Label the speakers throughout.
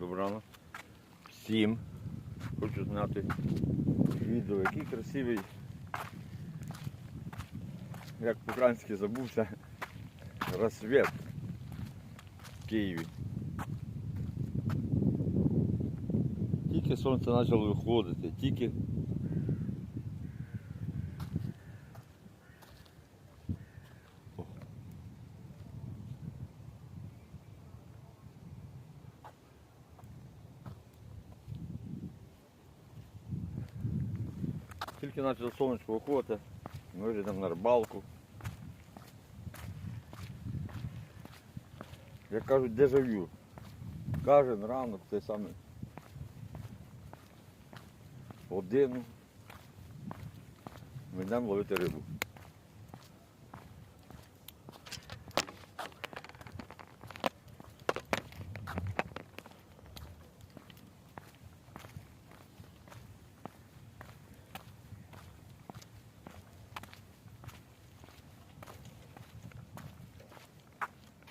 Speaker 1: Добрано. Всім. Хочу зняти відео, який красивий, як по-українськи забувся, розсвіт в Києві. Тільки сонце почало виходити, тільки Тільки почало сонечко виходити, ми йдемо на рибалку. Як кажуть, дежавю. Кожен ранок той самий годину ми йдемо ловити рибу.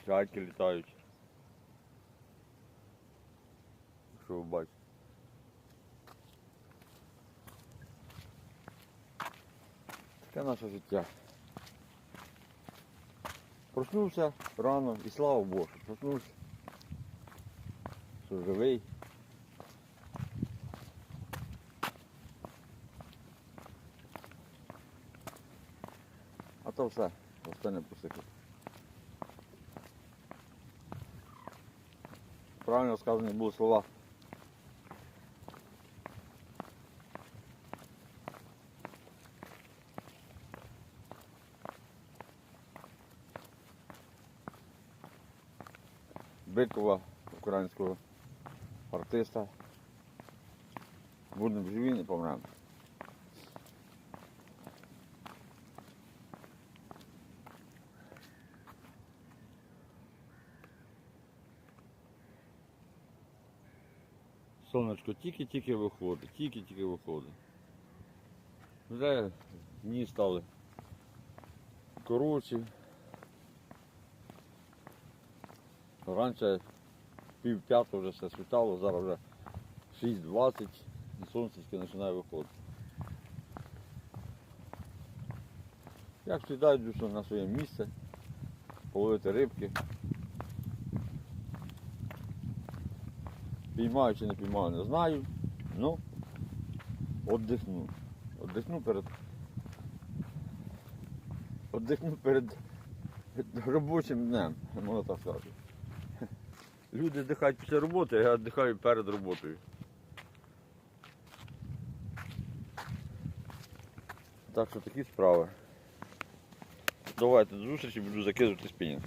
Speaker 1: Чайки літають. Що ви бачите? Таке наше життя. Проснувся рано і слава Богу, проснувся. Що живий. А то все, остане посихати. Правильно сказані були слова. Бикова, українського артиста. Будемо живі, не помремо. Сонечко тільки-тільки виходить, тільки-тільки виходить. Вже дні стали коротші. Раніше пів п'ятого вже все світало, зараз вже 6.20 і сонце починає виходити. Як завжди йду на своє місце, половити рибки. Піймаю чи не піймаю, не знаю. Ну, віддихну. Віддихну перед. Віддихну перед робочим днем, можна так сказати. Люди віддихають після роботи, а я віддихаю перед роботою. Так що такі справи. Давайте до зустрічі, буду закидувати спінінг.